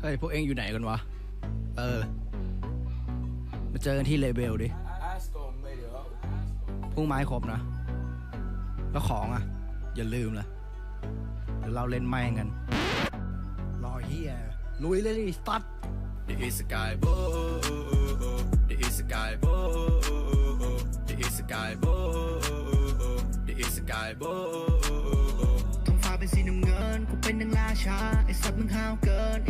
เฮ้ย พวกเองอยู่ไหนกันวะ เออ มาเจอกันที่เลเบลดิ พุ่งไม้ครบนะ แล้วของอะ อย่าลืมละเดี๋ยวเราเล่นแม่งกัน รอเฮียลุยเลยดิสตัด The is a guy, bo. The is a guy, bo. The is a guy, bo. The is a guy, bo. ท้องฟ้าเป็นสีน้ำเงิน กูเป็นนังราชา ไอ้สัตว์มึงห้าวเกินไอ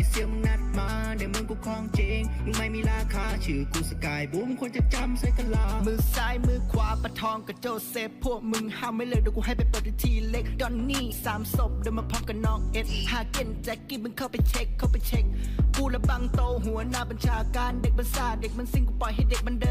้เสี่ยวมึงนัดมา เดี๋ยวมึงกูคลองจริงมึงไม่มีราคาชื่อกูสกายบูมควรจะจำใส่กะลามือซ้ายมือขวาปะทองกับโจเซฟพวกมึงห้ามไม่เลยเดี๋ยวกูให้ไปเปิดทีเล็กดอนนี่สามศพเดินมาพร้อมกับน้องเอสฮาเกนแจ็คกี้มึงเข้าไปเช็คเข้าไปเช็คกูละบังโตหัวหน้าบัญชาการเด็กบัญชาเด็กมันซิงกูปล่อยให้เด็กมันเดิน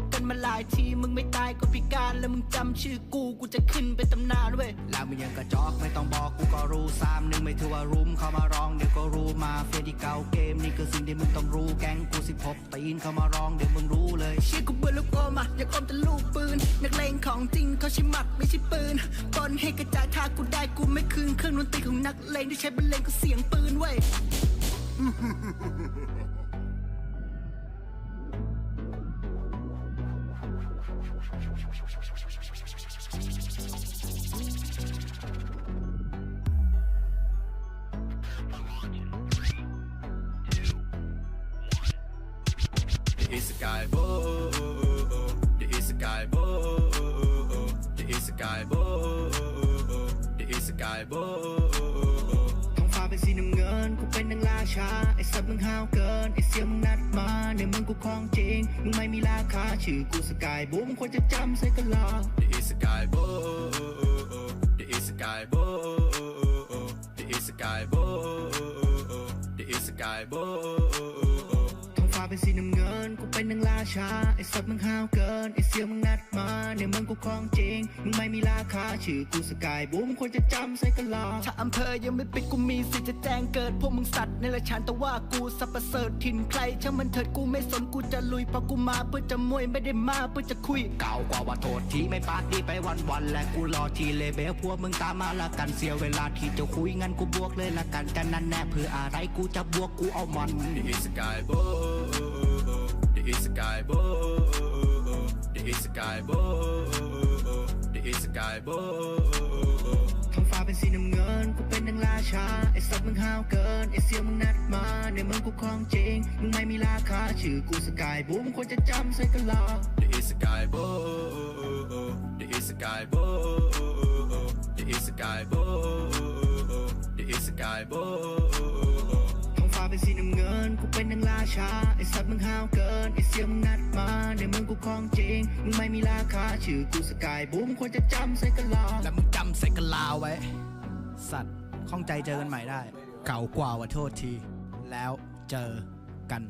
วกกันมาหลายที มึงไม่ตายก็พิการแล้วมึงจำชื่อกู กูจะขึ้นไปตำนานเว้ยแล้วมึงยังกระจอกไม่ต้องบอกกูก็รู้สามหนึ่งไม่ถือว่ารุมเข้ามาร้องเดี๋ยวก็รู้มาเฟียที่เก่าเกมนี่คือสิ่งที่มึงต้องรู้แก๊งกูสิบหกตีนเข้ามาร้องเดี๋ยวมึงรู้เลยเชื่อกูเบื่อลูกอมอะอยากอมแต่ลูกปืนนักเลงของจริงเขาใช้หมัดไม่ใช่ปืนปนให้กระจายท่ากูได้กูไม่คืนเครื่องดนตรีของนักเลงที่ใช้บรรเลงก็เสียงปืนเว้ย isekai boy. the isekai boy. the isekai bo the isekai สีน้ำเงิน กูเป็นนางราชา ไอ้สัตว์มึงห้าวเกิน ไอ้เสียมึงนัดมาเดี๋ยวมึงกูคลองจริง มึงไม่มีราคา ชื่อกูสกายบูมงควรจะจำใส่กะลา The is sky bo. The is sky bo. The is sky bo. The is sky bo. ชาไอ้สัตว์มึงห้าวเกินไอ้เสี่ยวมึงนัดมาเดี๋ยวมึงกูคลองจริง มึงไม่มีราคาชื่อกูสกายบูมงควรจะจำใส่กะลาถ้าอำเภอยังไม่ปิดกูมีสิทธิ์จะแจ้งเกิด พวกมึงสัตว์ในละชานแต่ว่ากูสับประเสริฐถิ่นใครช่างมันเถิดกูไม่สนกูจะลุยเพราะกูมาเพื่อจะมวยไม่ได้มาเพื่อจะคุย เก่ากว่าว่าโทษทีไม่ปาร์ตี้ไปวันวันๆและกูรอทีเลเบลพวกมึงตามมาละกันเสียเวลาที่จะคุยงั้นกูบวกเลยละกันกันนั่นแน่เพื่ออะไรกูจะบวกกูเอามัน The is a guy, bo. The is a guy, bo. The is a guy, bo. The is a guy, bo. ท้องฟ้าเป็นสีน้ำเงิน กูเป็นนังราชา ไอ้สัตว์มึงห้าวเกิน ไอ้เสี่ยวมึงนัดมาเดี๋ยวมึงกูคลองจริง มึงไม่มีราคา ชื่อกูสกายบูมงควรจะจำใส่กะลา The is a guy, bo. The is a guy, bo. The is a guy, bo. The is a guy, bo. เป็นสีน้ำเงิน กูเป็นนังราชา ไอ้สัตว์มึงห้าวเกิน ไอ้เสียมึงนัดมาเดี๋ยวมึงกูคลองจริง มึงไม่มีราคา ชื่อกูสกายบูมควรจะจำใส่กะลาแล้วมึงจำใส่กะลาไว้ สัตว์ข้องใจเจอกันใหม่ได้ เก่ากว่าว่าโทษที แล้วเจอกัน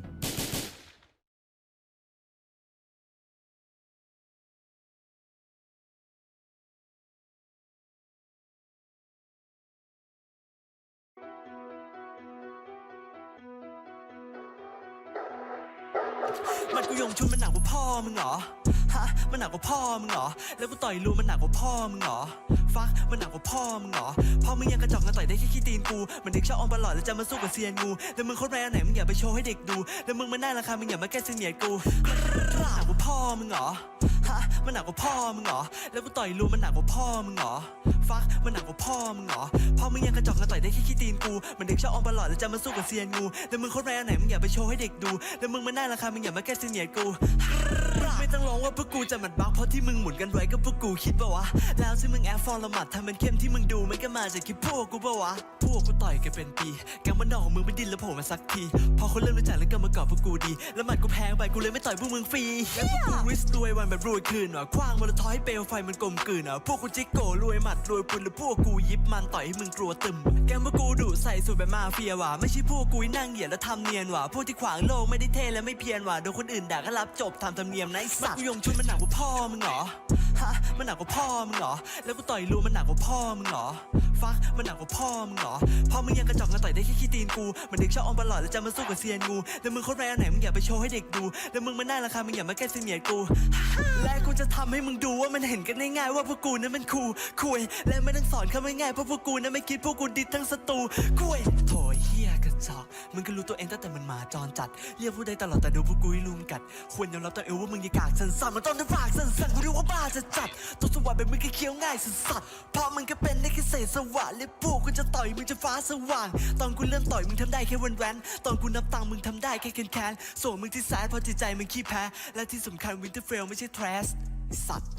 มันกูยงชุนมันหนักกว่าพ่อมึงเหรอ ฮะ มันหนักกว่าพ่อมึงเหรอ แล้วกูต่อยรูมันหนักกว่าพ่อมึงเหรอ ฟัก มันหนักกว่าพ่อมึงเหรอ พ่อมึงยังกระจอกกันต่อยได้แค่ขี้ตีนกู มันเด็กชอบออมบอลอดแล้วจะมาสู้กับเซียนงู แล้วมึงโคตรแรงไหนมึงอย่าไปโชว์ให้เด็กดู แล้วมึงมาหน้าราคา มึงอย่ามาแก้เสนียดกูหนักกว่าพ่อมึงเหรอ ฮะมันหนักกว่าพ่อมึงเหรอ แล้วกูต่อยรูมันหนักกว่าพ่อมึงเหรอ ฟักมันหนักกว่าพ่อมึงเหรอ พ่อมึงยังกระจอกกันต่อยได้แค่ขี้ตีนกูมันเด็กชอบออมบอลลอดแล้วจะมาสู้กับเซียนงู แล้วมึงโคตรแรงไหนมึงอย่าไปโชว์ให้เด็กดู แล้วมึงมาหน้าราคามึงอย่ามาแก้เสนียดกู ต้องร้องว่าพวกกูจะหมัดบักเพราะที่มึงหมุนกันไว้ก็พวกกูคิดปะวะ แล้วที่มึงแอฟฟอร์ละหมัดทำเป็นเข้มที่มึงดูมันก็มาจากคลิปพวกกูปะวะ พวกกูต่อยกันเป็นปีแกงมันนอกของมึงไม่ดินแล้วโผล่มาสักที พอคนเริ่มรู้จักแล้วก็มากอบพวกกูดี แล้วหมัดกูแพงไปกูเลยไม่ต่อยพวกมึงฟรีแล้วพวกกูริสรวยวันแบบรวยคืนว่ะคว้างมอเตอร์ทอยเปลวไฟมันกลมกลืนอะพวกกูจิกโกรวยหมัดรวยปุนแล้วพวกกูยิบมันต่อยให้มึงกลัวตึมแกงพวกกูดุใส่สูตรแบบมาเฟียว่ะไม่ใช่พวกกูนั่งเหยียดแล้วทำเนียนว่ะพวกที่ขวางโลกไม่ได้เท่และไม่เพียรว่ะโดนคนอื่นด่าก็รับจบทำธรรมเนียมไอ้สัตว์กูยงชุนมันหนักกว่าพ่อมึงเหรอ ฮะ มันหนักกว่าพ่อมึงเหรอ แล้วกูต่อยรูมันหนักกว่าพ่อมึงเหรอ ฟัก มันหนักกว่าพ่อมึงเหรอ พ่อมึงยังกระจอกกันต่อยได้แค่ขี้ตีนกู มันเด็กชอบออมบอลลอดแล้วจะมาสู้กับเซียนงู แล้วมึงโคตรแรงไหนมึงอย่าไปโชว์ให้เด็กดู แล้วมึงมาหน้าราคา มึงอย่ามาแก้เสนียดกู และกูจะทำให้มึงดูว่ามันเห็นกันง่ายๆว่าพวกกูนั้นมันคูคุยและไม่ต้องสอนเขาง่ายเพราะพวกกูนั้นไม่คิดพวกกูดิดทั้งศัตรูคุยโถ เฮียกระศอกมึงก็รู้ตัวเองตั้งแต่มันหมาจรจัด เรียกผู้ใดตลอดแต่ดูพวกกูให้ลุมกัด ควรยอมรับตัวเองว่ามึงยังกากสันสันมันต้องได้ฝากสันสันกูรู้ว่าบ้าจะจัดตัวสว่างแบบมึงก็เคี้ยวง่ายสัสสัสเพราะมึงก็เป็นได้แค่เศษสว่านและพวกกูจะต่อยมึงจะฟ้าสว่าง ตอนกูเริ่มต่อยมึงทำได้แค่วันแวนตอนกูนับตังค์มึงทำได้แค่แคนแคนส่วนมึงที่แซดเพราะจิตใจมึงขี้แพ้และที่สำคัญวินเทอร์เฟลไม่ใช่แทรสสัตว์